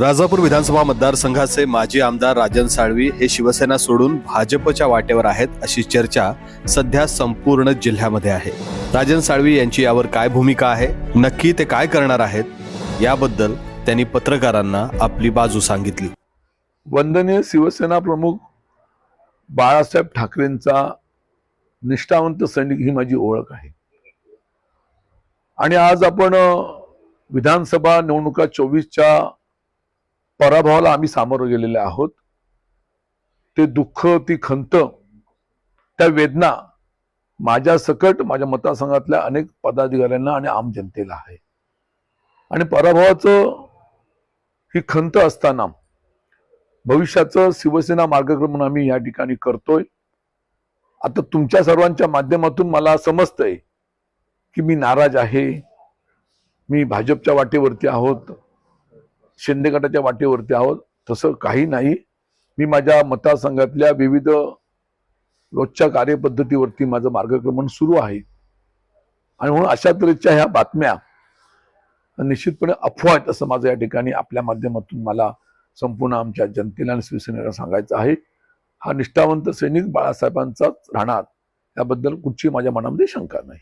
राजापूर विधानसभा मतदारसंघाचे माजी आमदार राजन साळवी हे शिवसेना सोडून भाजपच्या वाटेवर आहेत अशी चर्चा सध्या संपूर्ण जिल्ह्यामध्ये आहे. राजन साळवी यांची यावर काय भूमिका आहे? नक्की ते काय करणार आहेत? याबद्दल त्यांनी पत्रकारांना आपली बाजू सांगितली. वंदनीय शिवसेना प्रमुख बाळासाहेब ठाकरेंचा निष्ठावंत सैनिक ही माझी ओळख आहे. आणि आज आपण विधानसभा निवडणुका चोवीसच्या पराभवाला आम्ही सामोरं गेलेले आहोत. ते दुःख ती खंत त्या वेदना माझ्या सकट माझ्या मतदारसंघातल्या अनेक पदाधिकाऱ्यांना आणि आम जनतेला आहे. आणि पराभवाचं ही खंत असताना भविष्याचं शिवसेना मार्गक्रमण आम्ही या ठिकाणी करतोय. आता तुमच्या सर्वांच्या माध्यमातून मला समजतंय की मी नाराज आहे. मी भाजपच्या वाटेवरती आहोत. शिंदे गटाच्या वाटेवरती आहोत. तसं काही नाही. मी माझ्या मतदारसंघातल्या विविध रोजच्या कार्यपद्धतीवरती माझं मार्गक्रमण सुरू आहे. आणि म्हणून अशा तऱ्हेच्या ह्या बातम्या निश्चितपणे अफवा आहेत असं माझं या ठिकाणी आपल्या माध्यमातून मला संपूर्ण आमच्या जनतेला आणि शिवसेनेला सांगायचं आहे. हा निष्ठावंत सैनिक बाळासाहेबांचाच राहणार. याबद्दल कुठची माझ्या मनामध्ये शंका नाही.